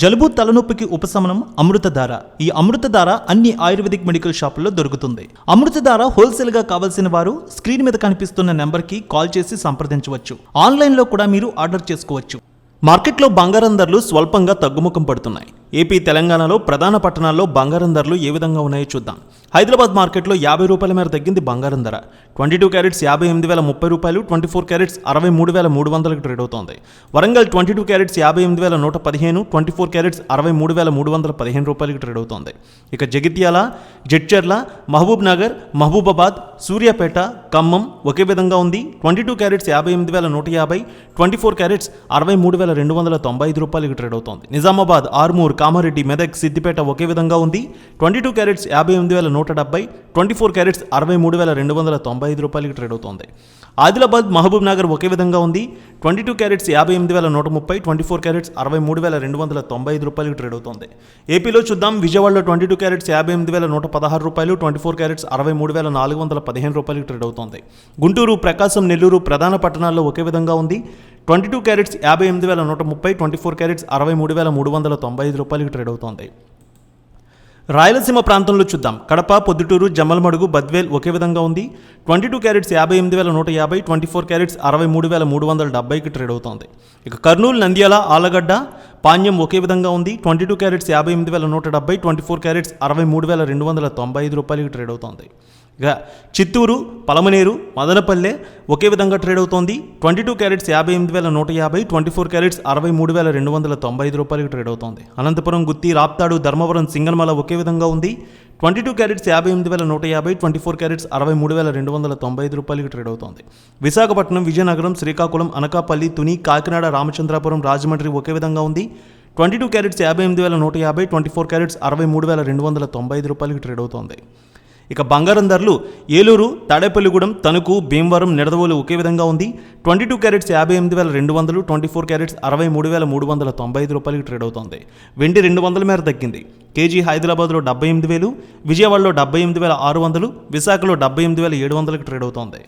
జలుబు తలనొప్పికి ఉపశమనం అమృతధార. ఈ అమృతధార అన్ని ఆయుర్వేదిక్ మెడికల్ షాపుల్లో దొరుకుతుంది. అమృతధార హోల్సేల్గా కావాల్సిన వారు స్క్రీన్ మీద కనిపిస్తున్న నెంబర్కి కాల్ చేసి సంప్రదించవచ్చు. ఆన్లైన్లో కూడా మీరు ఆర్డర్ చేసుకోవచ్చు. మార్కెట్లో బంగారం ధరలు స్వల్పంగా తగ్గుముఖం పడుతున్నాయి. ఏపీ తెలంగాణలో ప్రధాన పట్టణాల్లో బంగారం ధరలు ఏ విధంగా ఉన్నాయో చూద్దాం. హైదరాబాద్ మార్కెట్లో యాభై రూపాయల మేర తగ్గింది బంగారం ధర. ట్వంటీ టూ క్యారెట్స్ యాభై ఎనిమిది వేల ముప్పై రూపాయలు ట్వంటీ ఫోర్ క్యారెట్స్ అరవై మూడు వేల మూడు వందలకు ట్రేడ్ అవుతోంది. వరంగల్ ట్వంటీ టూ క్యారెట్స్ యాభై ఎనిమిది వేల నూట పదిహేను ట్వంటీ ఫోర్ క్యారెట్స్ అరవై మూడు వేల మూడు వందల పదిహేను రూపాయలకి ట్రేడ్ అవుతోంది. ఇక జగిత్యాల జడ్చర్ల మహబూబ్ నగర్ మహబూబాబాద్ సూర్యాపేట ఖమ్మం ఒకే విధంగా ఉంది. ట్వంటీ టూ క్యారెట్స్ యాభై ఎనిమిది వేల నూట యాభై ట్వంటీ ఫోర్ క్యారెట్స్ అరవై మూడు వేల రెండు వందల తొంభై ఐదు రూపాయలకి ట్రేడ్ అవుతోంది. నిజామాబాద్ ఆర్మూర్ కామారెడ్డి మెదక్ సిద్దిపేట ఒకే విధంగా ఉంది. ట్వంటీ టూ క్యారెట్స్ యాభై ఎనిమిది వేల నూట డెబ్బై ట్వంటీ ఫోర్ క్యారెట్స్ అరవై మూడు వేల రెండు వందల తొంభై ఐదు రూపాయలకి ట్రేడ్ అవుతోంది. ఆదిలాబాద్ మహబూబ్ నగర్ ఒకే విధంగా ఉంది. ట్వంటీ టూ క్యారెట్స్ యాభై ఎనిమిది వేల నూట ముప్పై ట్వంటీ ఫోర్ క్యారెట్స్ అరవై మూడు వేల రెండు వందల తొంభై ఐదు రూపాయలకి ట్రేడ్ అవుతోంది. ఏపీలో చూద్దాం. విజయవాడలో ట్వంటీ టూ క్యారెట్స్ యాభై ఎనిమిది వేల నూట పదహారు రూపాయలు ట్వంటీ ఫోర్ క్యారెట్స్ అరవై మూడు వేల నాలుగు వందల పదిహేను రూపాయలకి ట్రేడ్ అవుతోంది. గుంటూరు ప్రకాశం నెల్లూరు ప్రధాన పట్టణాల్లో ఒకే విధంగా ఉంది. ట్వంటీ టూ క్యారెట్స్ యాభై ఎనిమిది వేల నూట ముప్పై ట్వంటీ ఫోర్ క్యారెట్స్ అరవై మూడు వేల మూడు వందల తొంభై ఐదు రూపాయలకి ట్రేడ్ అవుతోంది. రాయలసీమ ప్రాంతంలో చూద్దాం. కడప పొద్దుటూరు జమ్మలమడుగు బద్వేల్ ఒకే విధంగా ఉంది. ట్వంటీ టూ క్యారెట్స్ యాభై ఎనిమిది వేల నూట యాభై ట్వంటీ ఫోర్ క్యారెట్స్ అరవై మూడు వేల మూడు వందల డెబ్బైకి ట్రేడ్ అవుతోంది. ఇక కర్నూలు నంద్యాల ఆలగడ్డ పాణ్యం ఒకే విధంగా ఉంది. ట్వంటీ టూ క్యారెట్స్ యాభై ఎనిమిది వేల నూట డెబ్బై ట్వంటీ ఫోర్ క్యారెట్స్ అరవై మూడు వేల రెండు వందల తొంభై ఐదు రూపాయలకి ట్రేడ్ అవుతోంది. ఇక చిత్తూరు పలమనేరు మదనపల్లె ఒకే విధంగా ట్రేడ్ అవుతోంది. ట్వంటీ టూ క్యారెట్స్ యాభై ఎనిమిది వేల నూట యాభై ట్వంటీ ఫోర్ క్యారెట్స్ అరవై మూడు వేల రెండు వందల తొంభై ఐదు రూపాయలకి ట్రేడ్ అవుతోంది. అనంతపురం గుత్తి రాప్తాడు ధర్మవరం సింగన్మల ఒకే విధంగా ఉంది. ట్వంటీ టూ క్యారెట్స్ యాభై ఎనిమిది వేల నూట యాభై ట్వంటీ ఫోర్ క్యారెట్స్ అరవై మూడు వేల రెండు వందల తొంభై ఐదు రూపాయలకి ట్రేడ్ అవుతోంది. విశాఖపట్నం విజయనగరం శ్రీకాకుళం అనకాపల్లి తుని కాకినాడ రామచంద్రాపురం రాజమండ్రి ఒకే విధంగా ఉంది. ట్వంటీ టూ క్యారెట్స్ యాభై ఎనిమిది వేల నూట యాభై ట్వంటీ ఫోర్ క్యారెట్స్ అరవై మూడు వేల రెండు వందల తొంభై ఐదు రూపాయలకి ట్రేడ్ అవుతోంది. ఇక బంగారం ధరలు ఏలూరు తాడేపల్లిగూడెం తణుకు భీమవరం నిడదవోలు ఒకే విధంగా ఉంది. ట్వంటీ టూ క్యారెట్స్ యాభై ఎనిమిది వేల రెండు వందలు ట్వంటీ ఫోర్ క్యారెట్స్ అరవై మూడు వేల మూడు వందల తొంభై ఐదు రూపాయలకి ట్రేడ్ అవుతోంది. వెండి రెండు వందల మేర తగ్గింది. కేజీ హైదరాబాద్లో డెబ్బై ఎనిమిది వేలు విజయవాడలో డెబ్బై ఎనిమిది వేల ఆరు వందలు విశాఖలో డెబ్బై ఎనిమిది వేల ఏడు వందలకి ట్రేడ్ అవుతోంది.